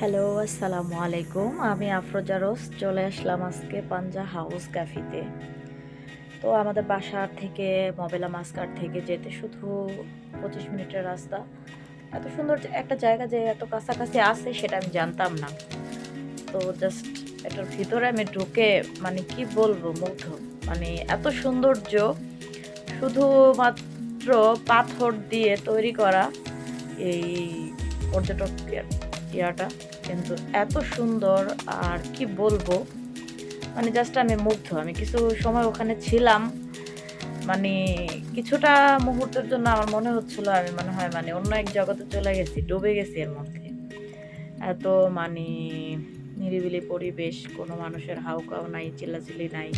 Hello, আসসালামু আলাইকুম। আমি আফরোজা রোজ চলে আসলাম আজকে পাঞ্জা হাউস ক্যাফিতে। তো আমাদের বাসার থেকে, মবেলা মাস্কার থেকে যেতে শুধু পঁচিশ মিনিটের রাস্তা। এত সুন্দর একটা জায়গা যে এত কাছাকাছি আছে সেটা আমি জানতাম না। তো জাস্ট এটার ভিতরে আমি ঢুকে মানে কি বলব, মুগ্ধ। মানে এত সৌন্দর্য, শুধুমাত্র পাথর দিয়ে তৈরি করা এই পর্যটক ইয়াটা কিন্তু এত সুন্দর আর কি বলব? মানে জাস্ট আমি মুগ্ধ। আমি কিছু সময় ওখানে ছিলাম। মানে কিছুটা মুহূর্তের জন্য আমার মনে হচ্ছিল, আমি মনে হয় মানে অন্য এক জগতে চলে গেছি, ডুবে গেছি এর মধ্যে। এত মানে নিরিবিলি পরিবেশ, কোনো মানুষের হাউকাও নাই, চিল্লাচিল্লি নাই।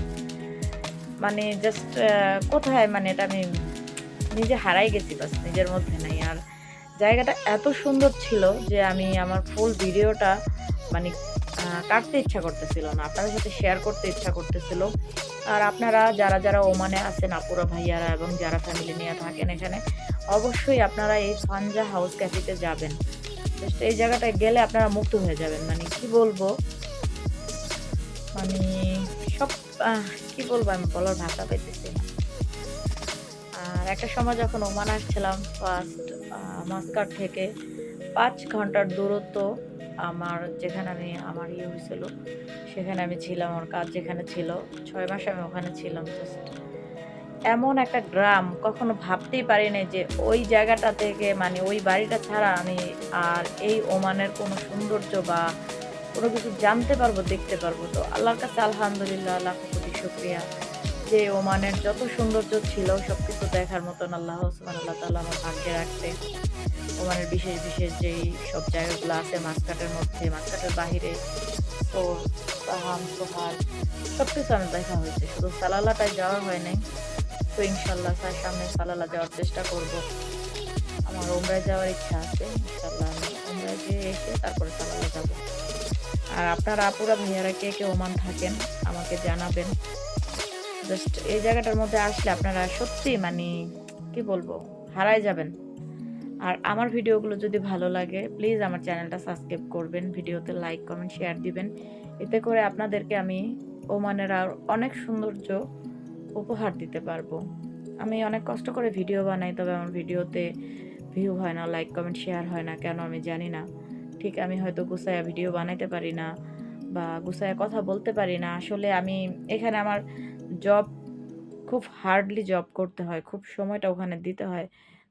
মানে জাস্ট কোথায় মানে এটা আমি নিজে হারাই গেছি, বাস নিজের মধ্যে নাই। আর জায়গাটা এত সুন্দর ছিল যে আমি আমার ফুল ভিডিওটা মানে কাটতে ইচ্ছা করতেছিল না। আপনাদের সাথে শেয়ার করতে ইচ্ছা করতেছিল। আর আপনারা যারা যারা ওমানে আছেন, আপুরা ভাইয়ারা এবং যারা ফ্যামিলি নিয়ে থাকেন এখানে, অবশ্যই আপনারা এই ফানজা হাউস ক্যাফেতে যাবেন। এই জায়গাটায় গেলে আপনারা মুক্ত হয়ে যাবেন। মানে কি বলব? মানে সব কি বলব আমি, বলার ভাষা পাইতেছি না। একটা সময় যখন ওমান আসছিলাম ফার্স্ট মাস্কাট থেকে পাঁচ ঘণ্টার দূরত্ব আমার, যেখানে আমি, আমার ইয়ে হয়েছিল, সেখানে আমি ছিলাম, আমার কাজ যেখানে ছিল, ছয় মাস আমি ওখানে ছিলাম জাস্ট এমন একটা গ্রাম, কখনো ভাবতেই পারি নাই যে ওই জায়গাটা থেকে মানে ওই বাড়িটা ছাড়া আমি আর এই ওমানের কোনো সৌন্দর্য বা কোনো কিছু জানতে পারব, দেখতে পারব। তো আল্লাহর কাছে আলহামদুলিল্লাহ আল্লাহ কোটি শুক্রিয়া। যে ওমানের যত সৌন্দর্য ছিল সব কিছু দেখার মতন আল্লাহ আল্লাহ তাল্লাহ আমার ভাগ্যে রাখতে ওমানের বিশেষ বিশেষ যেই সব জায়গাগুলো আছে মাছকাটের মধ্যে মাছকাটের বাহিরে তো সাহাম সোহাল সব কিছু আমি দেখা হয়েছে। শুধু সালালাটাই যাওয়া হয় নাই। তো ইনশাল্লাহ তার সামনে সালালা যাওয়ার চেষ্টা করব। আমার ওমরায় যাওয়ার ইচ্ছা আছে ইনশাল্লাহ আমি ওমরায় যেয়ে এসে তারপরে সালালা যাব। আর আপনারা আপুরা ভাইয়ারা কে কে ওমান থাকেন, আমাকে জানাবেন। জাস্ট এই জায়গাটার মধ্যে আসলে আপনারা সত্যি মানে কি বলব হারাই যাবেন। আর আমার ভিডিওগুলো যদি ভালো লাগে প্লিজ আমার চ্যানেলটা সাবস্ক্রাইব করবেন, ভিডিওতে লাইক কমেন্ট শেয়ার দিবেন। এতে করে আপনাদেরকে আমি ওমানের আর অনেক সৌন্দর্য উপহার দিতে পারব। আমি অনেক কষ্ট করে ভিডিও বানাই, তবে আমার ভিডিওতে ভিউ হয় না লাইক কমেন্ট শেয়ার হয় না, কেন আমি জানি না। ঠিক আমি হয়তো গুছায়া ভিডিও বানাইতে পারি না বা গুছায়া কথা বলতে পারি না। আসলে আমি এখানে আমার জব খুব হার্ডলি জব করতে হয়, খুব সময়টা ওখানে দিতে হয়।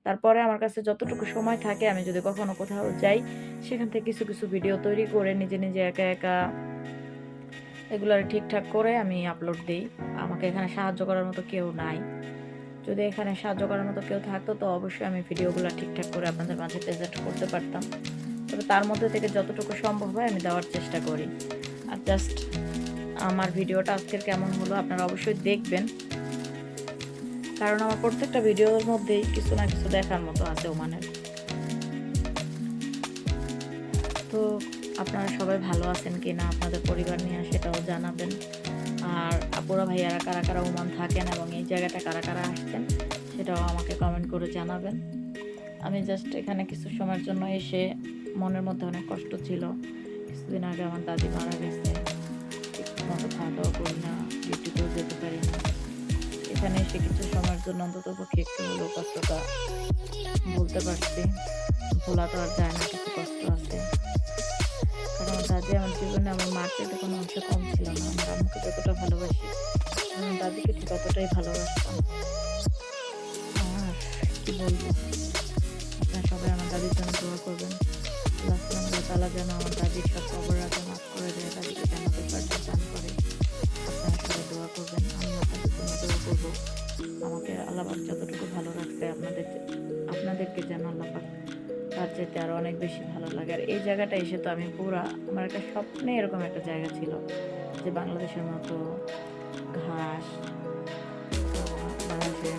তারপরে আমার কাছে যতটুকু সময় থাকে, আমি যদি কখনো কোথাও যাই, সেখান থেকে কিছু কিছু ভিডিও তৈরি করে নিজে নিজে একা একা এগুলো ঠিকঠাক করে আমি আপলোড দিই। আমাকে এখানে সাহায্য করার মতো কেউ নাই। যদি এখানে সাহায্য করার মতো কেউ থাকতো, তো অবশ্যই আমি ভিডিওগুলো ঠিকঠাক করে আপনাদের মাঝে প্রেজেন্ট করতে পারতাম। তবে তার মধ্যে থেকে যতটুকু সম্ভব হয়, আমি দেওয়ার চেষ্টা করি। আর জাস্ট আমার ভিডিওটা আজকের কেমন হলো আপনারা অবশ্যই দেখবেন। কারণ আমার প্রত্যেকটা ভিডিওর মধ্যেই কিছু না কিছু দেখার মতো আছে ওমানের। তো আপনারা সবাই ভালো আছেন কি না আপনাদের পরিবার নিয়ে সেটাও জানাবেন। আর আপুরা ভাইয়ারা কারা কারা ওমান থাকেন এবং এই জায়গাটা কারা কারা আসছেন, সেটাও আমাকে কমেন্ট করে জানাবেন। আমি জাস্ট এখানে কিছু সময়ের জন্য এসে মনের মধ্যে অনেক কষ্ট ছিল। কিছুদিন আগে আমার দাদি মারা গেছে। মতো খাওয়া দাওয়া করি না ডিউটিতেও যেতে পারি না এখানে এসে কিছু সময়ের জন্য অন্তত পক্ষে একটু হলেও কষ্টটা বলতে পারছি ভোলা তো আর যায় না। কিছু কষ্ট আছে কারণ দাদি আমার জীবনে আমার মার চাইতে কোনো অংশ কম ছিল না, আমার আম্মুকে যতটা ভালোবাসি আমার দাদিকে ঠিক ততটাই ভালোবাসতাম কি বলব আপনারা সবাই আমার দাদির জন্য দোয়া করবেন আল্লাহ ওয়া যেন আমার দাদির সব খবর রাখে মাফ করে দেয় দাদিকে জান্নাতের পার্সেন্ট দান আল্লাপাক যতটুকু ভালো রাখছে আপনাদের আপনাদেরকে যেন আল্লাপাক তার চাইতে আরও অনেক বেশি ভালো লাগে। আর এই জায়গাটা এসে তো আমি পুরা আমার একটা স্বপ্নে এরকম একটা জায়গা ছিল যে বাংলাদেশের মতো ঘাস বাংলাদেশের